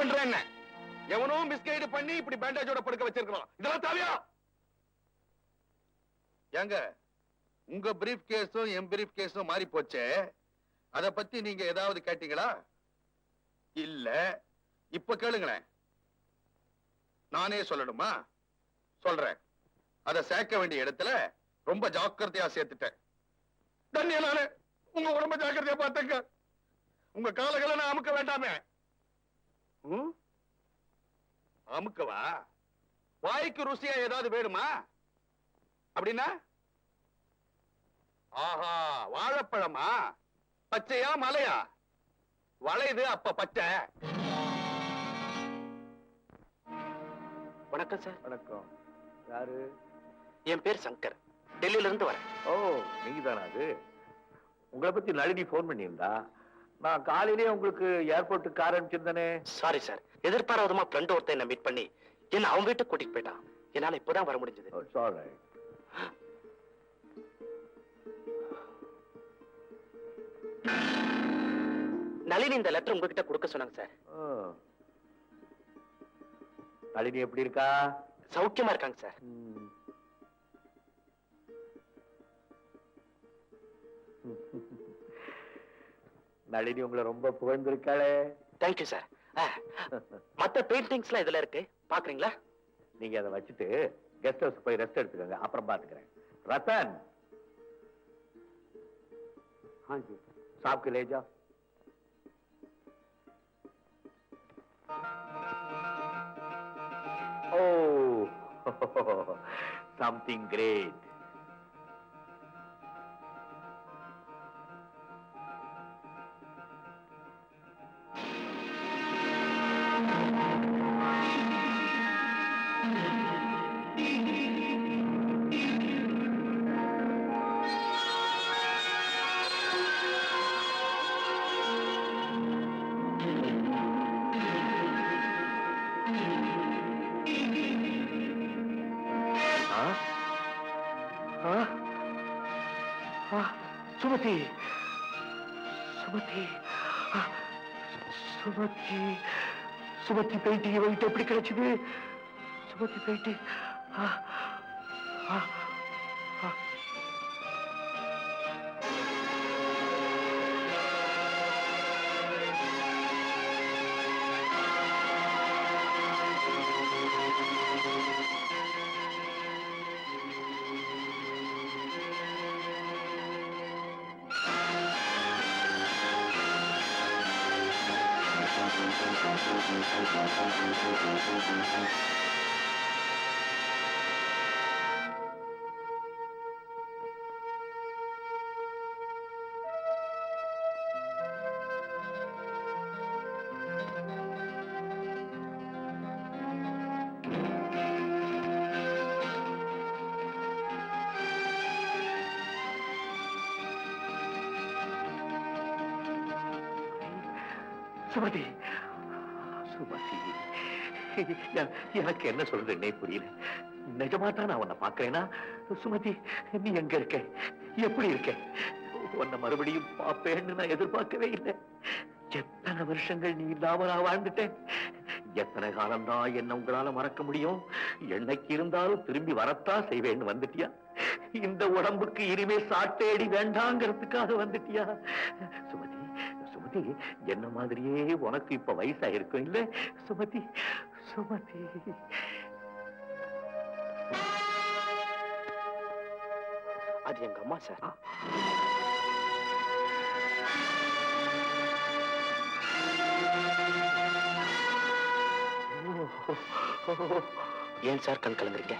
பண்றேன் என்ன? எவனோ மிஸ்கைடு பண்ணி இப்படி பேண்டேஜோட படுக்க வச்சிருக்கோம் இதெல்லாம் தேவையா? ஏங்க உங்க பிரீஃப் கேஸும் என் பிரீஃப் கேஸும் மாறி போச்சே. அத பத்தி நீங்க ஏதாவது கேட்டீங்களா? இல்ல. இப்ப கேளுங்களேன். நானே சொல்லணுமா? சொல்றேன். அத சேர்க்க வேண்டிய இடத்துல ரொம்ப ஜாக்கிரதையா சேர்த்துட்டேன். தண்ணிய நானு உங்க உடம்ப ஜாக்கிரதையா பார்த்துக்க உங்க காலகளை நான் அமுக்க வேண்டாமே. அமுக்கவா? வாய்க்கு ருசியா ஏதாவது வேணுமா? அப்படின்னா? ஆஹா வாழைப்பழமா? பச்சையா மலையா? வளையுது அப்ப பச்சை. வணக்கம் சார். வணக்கம். யாரு? என் பேர் சங்கர். டெல்லியில இருந்து வரேன். ஓ நீங்க தானா அது? உங்களை பத்தி நளினி ஃபோன் பண்ணியிருந்தா. நான் காலையிலேயே உங்களுக்கு ஏர்போர்ட்டுக்கு கார் அனுப்பிச்சிருந்தேனே. சாரி சார் எதிர்பாராதமா ஃப்ரெண்ட் ஒருத்தன் என்ன மீட் பண்ணி என்ன அவன் வீட்டுக்கு கூட்டிட்டு போயிட்டான். என்னால இப்பதான் வர முடிஞ்சது. சாரி நளினி இந்த லெட்டர் உங்ககிட்ட கொடுக்க சொன்னாங்க சார் நளினி எப்படி இருக்கா? சௌக்கியமா இருக்காங்க சார் நளினி உங்களை ரொம்ப புகழ்ந்திருக்காளே தேங்க்யூ சார் மத்த பெயிண்டிங்ஸ் எல்லாம் இதுல இருக்கு பாக்குறீங்களா நீங்க அதை வச்சுட்டு கெஸ்ட் ஹவுஸ் போய் ரெஸ்ட் எடுத்துக்கோங்க அப்புறம் பாத்துக்கிறேன் ரத்தன் சாப்க்கு ले जाओ Oh, something great. சுமதி ஆ, சுமதி சுமதி பெயிண்டிங் இவங்கிட்ட எப்படி கிடைச்சது சுமதி சுமதி சுமதி எ- எனக்கு என்ன சொல்றதுன்னே புரியல. நிஜமா தான் நான் உன்னை பாக்குறேனா சுமதி நீ எங்க இருக்க? எப்படி இருக்க? உன்னை மறுபடியும் பாப்பேன்னு நான் எதிர்பார்க்கவே இல்லை. எத்தனை வருஷங்கள் நீ இல்லாம நான் வாழ்ந்துட்டேன்? எத்தனை காலம்தான் என்ன உங்களால மறக்க முடியும்? என்னைக்கு இருந்தாலும் திரும்பி வரத்தான் செய்வேன்னு வந்துட்டியா? இந்த உடம்புக்கு இனிமே சாட்டேடி வேண்டாங்கிறதுக்காக வந்துட்டியா? சுமதி சுமதி என்ன மாதிரியே உனக்கு இப்ப வயசாயிருக்கும் இல்ல? சுமதி சுமதி. அது எங்க அம்மா சார். ஏன் சார் கண் கலங்குறீங்க.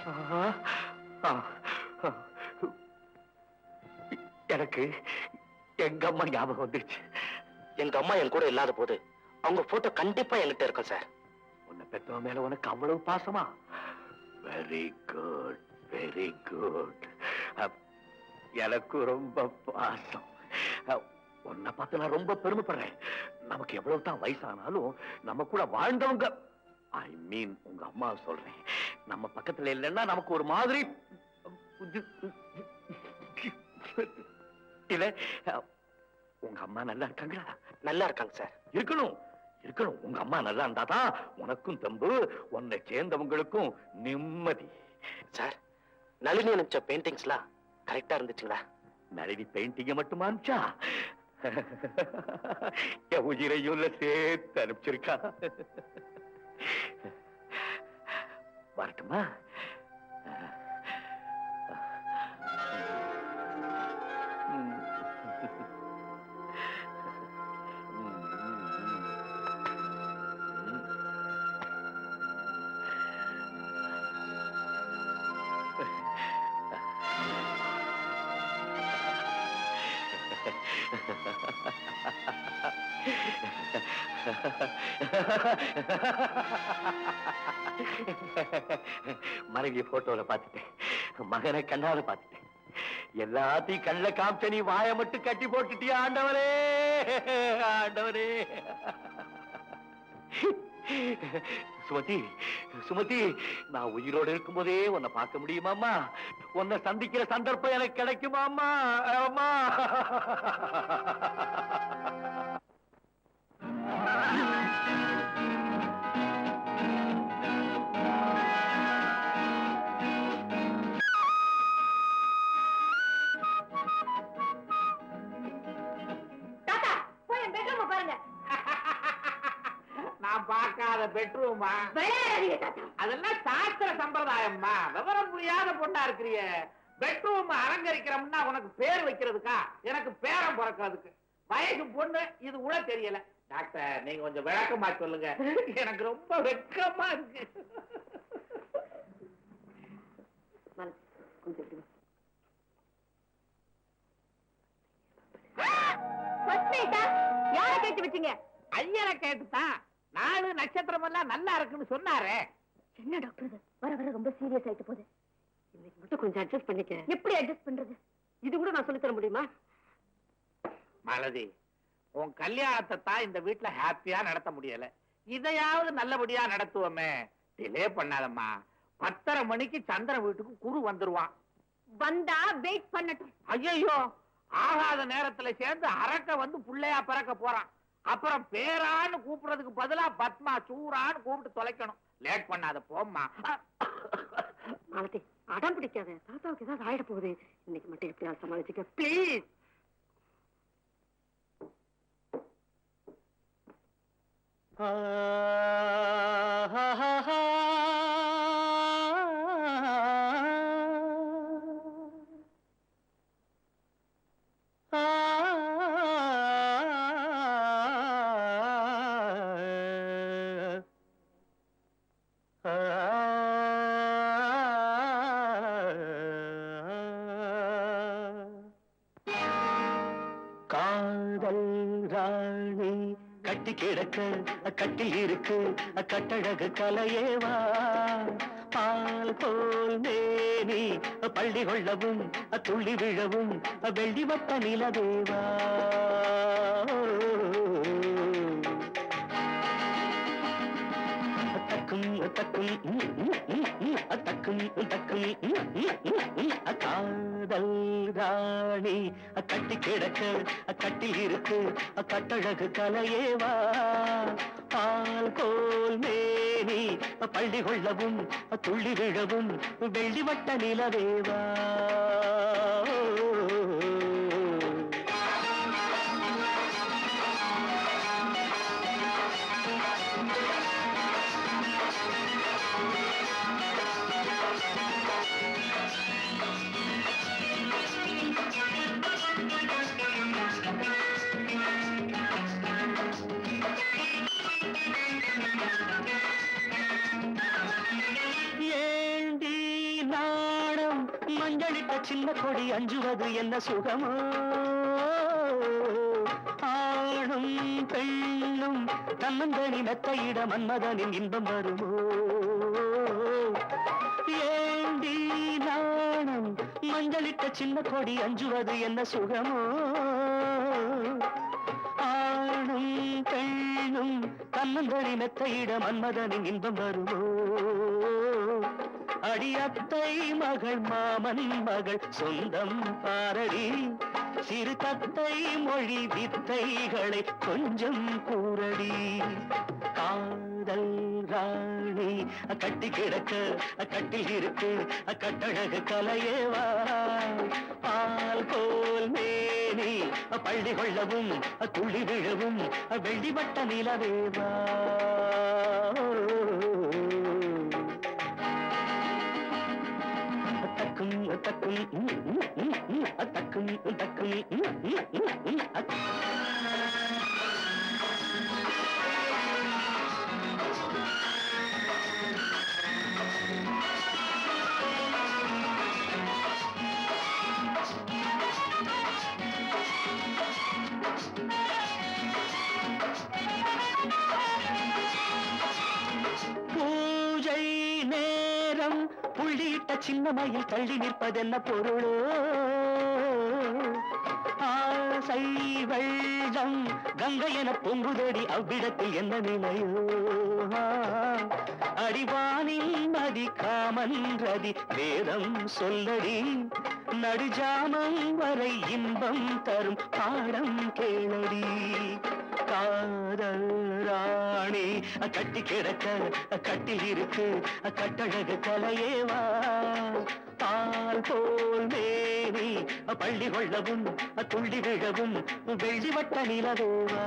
எனக்கு எங்க அம்மா ஞாபகம் வந்துருச்சு. எங்க அம்மா என் கூட இல்லாத போது அவங்க போட்டோ கண்டிப்பா என்கிட்ட இருக்கும் சார். உன்னை பெத்தவ மேல உனக்கு அவ்வளவு பாசமா? வெரி குட் வெரி குட் எனக்கு ரொம்ப பாசம். உன்னை பார்த்து நான் ரொம்ப பெருமைப்படுறேன். நமக்கு எவ்வளவு தான் வயசானாலும் நம்ம கூட வாழ்ந்தவங்க ஐ மீன் உங்க அம்மா சொல்றேன். நம்ம பக்கத்துல இல்லைன்னா நமக்கு ஒரு மாதிரி இல்ல உங்க அம்மா நல்லா இருக்காங்களா? நல்லா இருக்காங்க சார். இருக்கணும். இருக்கணும். உங்க அம்மா நல்லா இருந்தாதான் உனக்கும் தம்பு உன்னை சேர்ந்தவங்களுக்கும் நிம்மதி. சார் நளினி அனுப்பிச்ச பெயிண்டிங்ஸ்லாம் கரெக்டா இருந்துச்சுங்களா? நளினி பெயிண்டிங்க மட்டுமா அனுப்பிச்சா? என் உயிரையும் சேர்த்து அனுப்பிச்சிருக்கா. வரட்டுமா? மனைவிய போட்டோல பாத்துட்டேன் மகனை கண்ணால பாத்துட்டேன் எல்லாத்தையும் கண்ணுல காமிச்ச நீ வாய மட்டும் கட்டி போட்டுட்டியா ஆண்டவரே? ஆண்டவரே. சுமதி சுமதி நான் உயிரோட இருக்கும்போதே உன்னை பார்க்க முடியுமாம்மா? உன்னை சந்திக்கிற சந்தர்ப்பம் எனக்கு கிடைக்குமாம்மா? அம்மா. பார்க்காத பெட்ரூமா அதெல்லாம் சாஸ்திர சம்பிரதாயம்மா. விவரம் புரியாத பொண்ணா இருக்கிறிய. பெட்ரூம் அலங்கரிக்கிறோம்னா உனக்கு பேர் வைக்கிறதுக்கா? எனக்கு பேரம் பிறக்கிறதுக்கு. வயசு பொண்ணு இது கூட தெரியல. டாக்டர் நீங்க கொஞ்சம் விளக்கமா சொல்லுங்க. எனக்கு ரொம்ப வெட்கமா இருக்கு. யாரை கேட்டு வச்சீங்க? ஐயரை கேட்டுதான் நாலு நட்சத்திரம் எல்லாம் நல்லா இருக்குன்னு சொன்னாரே. என்ன டாக்டர் வர வர ரொம்ப சீரியஸ் ஆயிட்டு போகுது. இன்னைக்கு மட்டும் கொஞ்சம் அட்ஜஸ்ட் பண்ணிக்க. எப்படி அட்ஜஸ்ட் பண்றது? இது கூட நான் சொல்லி தர முடியுமா? மலதி உன் கல்யாணத்தை தான் இந்த வீட்டுல ஹாப்பியா நடத்த முடியல. இதையாவது நல்லபடியா நடத்துவோமே. டிலே பண்ணாதம்மா. பத்தரை மணிக்கு சந்திரன் வீட்டுக்கு குரு வந்துருவான். வந்தா வெயிட் பண்ணட்டும். ஐயோ ஆகாத நேரத்துல சேர்ந்து அரக்க வந்து புள்ளையா பிறக்க போறான். அப்புறம் பேரான்னு கூப்பிடுறதுக்கு பதிலா பத்மா சூரான்னு கூப்பிட்டு தொலைக்கணும். லேட் பண்ணாத போம்மா. மாலதி அடம் பிடிக்காத. தாத்தாவுக்கு ஏதாவது ஆயிட போகுது. இன்னைக்கு மட்டும் எப்படியாவது சமாளிச்சுக்க. ப்ளீஸ் காதல் ராணி கட்டி கிடக்க கட்டி இருக்கு கட்டழகு கலையேவா பால் போல் மேனி பள்ளி கொள்ளவும் துள்ளி விழவும் வெள்ளி வட்ட நிலவேவா தக்கும் தக்கும் தக்கும் தக்கும் காதல் ராணி கிடக்கு கட்டில் இருக்கு கட்டழகு கலையேவா பால் கோல் மேனி பள்ளி கொள்ளவும் துள்ளி விழவும் வெள்ளி வட்ட நிலவேவா சின்ன கொடி அஞ்சுவது என்ன சுகமோ? ஆணும் பெண்ணும் தன்னந்தனி மெத்தையிட மன்மதனின் இன்பம் வருமோ? ஏண்டி நாணம் மஞ்சளிட்ட சின்ன கொடி அஞ்சுவது என்ன சுகமோ? ஆணும் பெண்ணும் தன்னந்தனி மெத்தையிட மன்மதனின் இன்பம் வருமோ? அடியத்தை மகள் மாமனின் மகள் சொந்தம் பாரடி. சிறு தத்தை மொழி வித்தைகளை கொஞ்சம் கூறடி. காதல் ராணி கட்டி கிடக்க கட்டில் இருக்கு கட்டழகு கலையேவா பால் போல் மேனி பள்ளி கொள்ளவும் துள்ளி விழவும் வெள்ளிவட்ட நிலவேவா தக்கும் தக்கும் ம், ம், ம், வெளியிட்ட சின்ன மயில் தள்ளி நிற்பதென்ன பொருளோ? கங்கை என பொங்குதடி அவ்விடத்தில் என்ன நிலையோ அடிவானில் நதி காமன்றதி வேதம் சொல்லடி. நடுஜாமம் வரை இன்பம் தரும் பாடம் கேளடி. காதல் ராணி கட்டி கிடக்க கட்டில் இருக்கு கட்டழகு கலையேவா பால் போல் மேவி பள்ளி கொள்ளவும் துள்ளி விழவும் வெள்ளி வட்ட நிலவேவா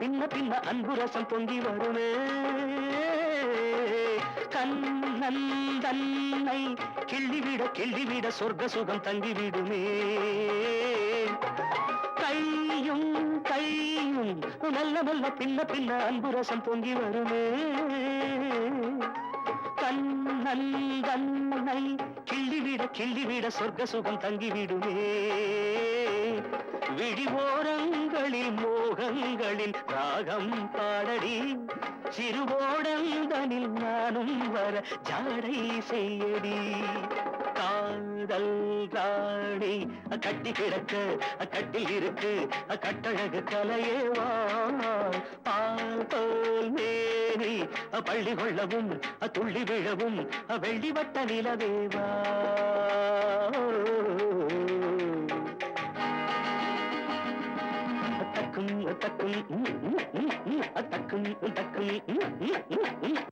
பின்ன பின்ன அன்பு ரசம் பொங்கி வருமே. கண்ணன் தன்னை கிள்ளிவிட கிள்ளிவிட சொர்க்க சுகம் தங்கிவிடுமே. கையும் கையும் நல்ல நல்ல பின்ன பின்ன அன்பு ரசம் பொங்கி வருமே. கண்ணன் தன்னை கிள்ளிவிட கிள்ளிவிட சொர்க்க சுகம் தங்கிவிடுமே. விழி ஓரங்களில் மோ மோகங்களில் ராகம் பாடடி. சிறுவோடந்தனில் நானும் வர ஜாடை செய்யடி. காதல் ராணி கட்டி கிடக்க கட்டில் இருக்கு கட்டழகு கலையேவா பால் போல் மேனி பள்ளி கொள்ளவும் துள்ளி விழவும் வெள்ளிவட்ட நிலவேவா தக்கும் தக்கும் தக்கும் தக்கும்